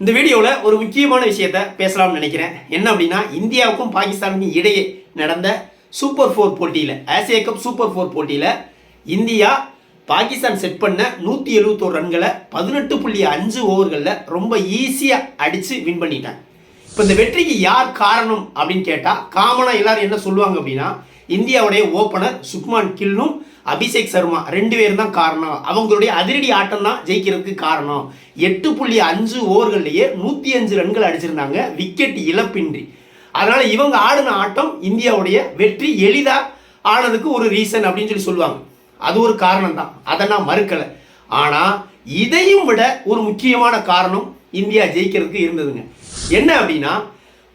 இந்த வீடியோவில் ஒரு முக்கியமான விஷயத்த பேசலாம்னு நினைக்கிறேன். என்ன அப்படின்னா இந்தியாவுக்கும் பாகிஸ்தானுக்கும் இடையே நடந்த சூப்பர் ஃபோர் போட்டியில் ஆசியா கப் சூப்பர் ஃபோர் போட்டியில் இந்தியா பாகிஸ்தான் செட் பண்ண நூற்றி எழுபத்தோரு ரன்களை பதினெட்டு புள்ளி அஞ்சு ஓவர்களில் ரொம்ப ஈஸியாக அடித்து வின் பண்ணிட்டாங்க. இப்போ இந்த வெற்றிக்கு யார் காரணம் அப்படின்னு கேட்டால் காமனாக எல்லாரும் என்ன சொல்லுவாங்க அப்படின்னா இந்தியாவுடைய ஓப்பனர் சுக்மான் கில்னும் அபிஷேக் சர்மா ரெண்டு பேரும் தான் காரணம். அவங்களுடைய அதிரடி ஆட்டம் தான் ஜெயிக்கிறதுக்கு காரணம். எட்டு புள்ளி அஞ்சு ஓவர்கள்லேயே நூற்றி அஞ்சு ரன்கள் அடிச்சிருந்தாங்க. விக்கெட் இழப்பின்றி. அதனால் இவங்க ஆடின ஆட்டம் இந்தியாவுடைய வெற்றி எளிதாக ஆனதுக்கு ஒரு ரீசன் அப்படின்னு சொல்லி சொல்லுவாங்க. அது ஒரு காரணம் தான் அதை நான் மறுக்கலை. ஆனால் இதையும் விட ஒரு முக்கியமான காரணம் இந்தியா ஜெயிக்கிறதுக்கு இருந்ததுங்க. என்ன அப்படின்னா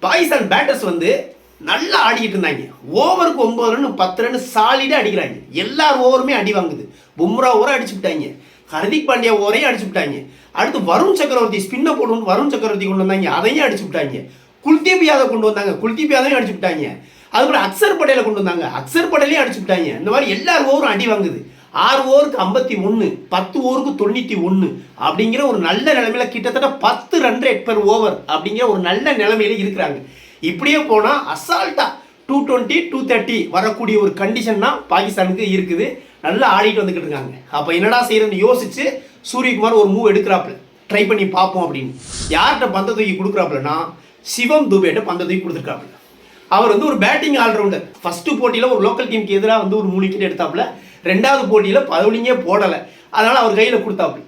பாகிஸ்தான் பேட்டர்ஸ் வந்து நல்லா ஆடிக்கிட்டு இருந்தாங்க. ஓவருக்கு ஒன்பது ரன் பத்து ரன் சாலிடாக அடிக்கிறாங்க. எல்லார் ஓவருமே அடி வாங்குது. பும்ரா ஓவரை அடிச்சு விட்டாங்க. ஹர்திக் பாண்டியா ஓரையும் அடிச்சு விட்டாங்க. அடுத்து வருண் சக்கரவர்த்தி ஸ்பின்னை போட்டு வருண் சக்கரவர்த்தி கொண்டு வந்தாங்க. அதையும் அடிச்சு விட்டாங்க. குல்தீப் யாதவ் கொண்டு வந்தாங்க. குல்தீப் யாதவையும் அடிச்சு விட்டாங்க. அதுக்கப்புறம் அக்சர் பட்டேலை கொண்டு வந்தாங்க. அக்சர் படையிலையும் அடிச்சு விட்டாங்க. இந்த மாதிரி எல்லார் ஓவரும் அடி வாங்குது. ஆறு ஓவருக்கு ஐம்பத்தி ஒன்று பத்து ஓவருக்கு தொண்ணூற்றி ஒன்று அப்படிங்கிற ஒரு நல்ல நிலைமையில கிட்டத்தட்ட பத்து ரன் ரேட் பெர் ஓவர் அப்படிங்கிற ஒரு நல்ல நிலைமையில இருக்கிறாங்க. இப்படியே போனால் அசால்ட்டாக டூ டுவெண்ட்டி டூ தேர்ட்டி வரக்கூடிய ஒரு கண்டிஷன் தான் பாகிஸ்தானுக்கு இருக்குது. நல்லா ஆடிட்டு வந்துக்கிட்டு இருக்காங்க. அப்போ என்னடா செய்யறதுன்னு யோசிச்சு சூரியகுமார் ஒரு மூவ் எடுக்கிறாப்புல. ட்ரை பண்ணி பார்ப்போம் அப்படின்னு. யார்கிட்ட பந்த தூக்கி கொடுக்குறாப்புலன்னா சிவம் துபேட்ட பந்த தூக்கி கொடுத்துருக்காப்புல. அவர் வந்து ஒரு பேட்டிங் ஆல்ரவுண்டர் ஃபர்ஸ்ட் போட்டியில் ஒரு லோக்கல் டீமுக்கு எதிராக வந்து ஒரு மூணு விக்கெட் எடுத்தாப்புல. ரெண்டாவது போட்டியில் பவுலிங்கே போடலை. அதனால் அவர் கையில் கொடுத்தாப்புல.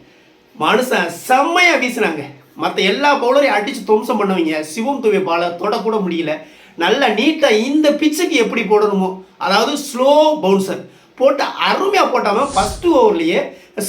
மனுஷன் செம்மையாக வீசினாங்க. மற்ற எல்லா பவுலரையும் அடித்து துவம்சம் பண்ணுவீங்க. சிவம் துவை பாலை தொடக்கூட முடியல. நல்லா நீட்டாக இந்த பிச்சுக்கு எப்படி போடணுமோ அதாவது ஸ்லோ பவுன்சர் போட்டு அருமையாக போட்டாமல் ஃபஸ்ட்டு ஓவர்லேயே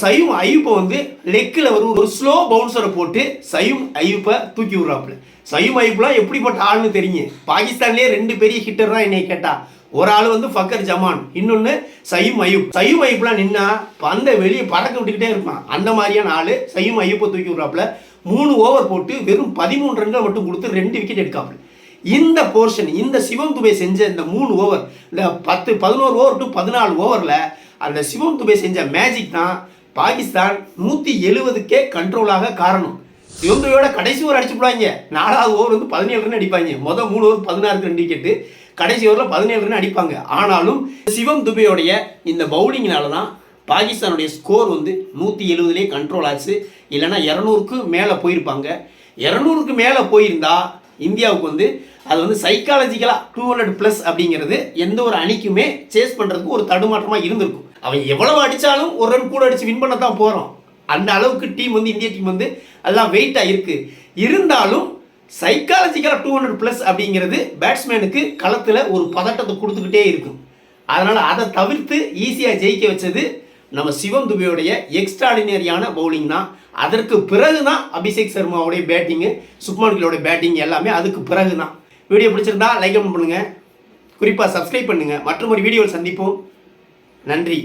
சயும் ஐயூப்பை வந்து லெக்கில் ஒரு ஒரு ஸ்லோ பவுன்சரை போட்டு சயும் ஐயூப்பை தூக்கி விடுறாப்புல. சயும் ஐயூப்லாம் எப்படிப்பட்ட ஆள்னு தெரியுங்க. பாகிஸ்தான்லேயே ரெண்டு பெரிய ஹிட்டர் தான் என்னை கேட்டா. ஒரு ஆள் வந்து ஃபக்கர் ஜமான் இன்னொன்று சயும் ஐயூப். சயும் ஐயூப்லாம் நின்னா பந்தை வெளியே பறக்க விட்டுக்கிட்டே இருப்பான். அந்த மாதிரியான ஆள் சயும் ஐயூப்பை தூக்கி விடுறாப்புல. மூணு ஓவர் போட்டு வெறும் பதிமூணு ரன்கள் மட்டும் கொடுத்து ரெண்டு விக்கெட் எடுக்காமல். இந்த போர்ஷன் இந்த சிவம் துபே செஞ்ச இந்த மூணு ஓவர் இந்த பத்து பதினோரு ஓவர் டு பதினாலு ஓவரில் அந்த சிவம் துபே செஞ்ச மேஜிக் தான் பாகிஸ்தான் நூற்றி எழுபதுக்கே கண்ட்ரோலாக காரணம். சிவம் துபையோட கடைசி ஓவர் அடிச்சு போடுவாங்க நாலாவது ஓவர் வந்து பதினேழு ரன் அடிப்பாங்க. மொதல் மூணு ஓவர் பதினாறுக்கு ரெண்டு விக்கெட்டு கடைசி ஓவரில் பதினேழு ரன் அடிப்பாங்க. ஆனாலும் சிவம் துபையோடைய இந்த பவுலிங்கினால தான் பாகிஸ்தானுடைய ஸ்கோர் வந்து நூற்றி எழுபதுலேயே கண்ட்ரோல் ஆச்சு. இல்லைன்னா இரநூறுக்கு மேலே போயிருப்பாங்க. இரநூறுக்கு மேலே போயிருந்தா இந்தியாவுக்கு வந்து அது வந்து சைக்காலஜிக்கலாக டூ ஹண்ட்ரட் ப்ளஸ் அப்படிங்கிறது எந்த ஒரு அணிக்குமே சேஸ் பண்ணுறதுக்கு ஒரு தடுமாற்றமாக இருந்திருக்கும். அவன் எவ்வளவு அடித்தாலும் ஒரு ரன் கூட அடித்து வின் பண்ண தான் போகிறோம் அந்த அளவுக்கு டீம் வந்து இந்திய டீம் வந்து அதெல்லாம் வெயிட்டாக இருக்குது இருந்தாலும் சைக்காலஜிக்கலாக டூ ஹண்ட்ரட் ப்ளஸ் அப்படிங்கிறது பேட்ஸ்மேனுக்கு களத்தில் ஒரு பதட்டத்தை கொடுத்துக்கிட்டே இருக்கும். அதனால் அதை தவிர்த்து ஈஸியாக ஜெயிக்க வச்சது நம்ம சிவம் துபையுடைய எக்ஸ்ட்ராடினரியான பவுலிங் தான். அதற்கு பிறகு தான் அபிஷேக் சர்மாவுடைய பேட்டிங்கு சுப்மான் கிலோடைய பேட்டிங் எல்லாமே அதுக்கு பிறகு தான் வீடியோ பிடிச்சிருந்தா லைக் பண்ணுங்கள் குறிப்பாக சப்ஸ்கிரைப் பண்ணுங்கள் மற்றும் ஒரு வீடியோவில் சந்திப்போம். நன்றி.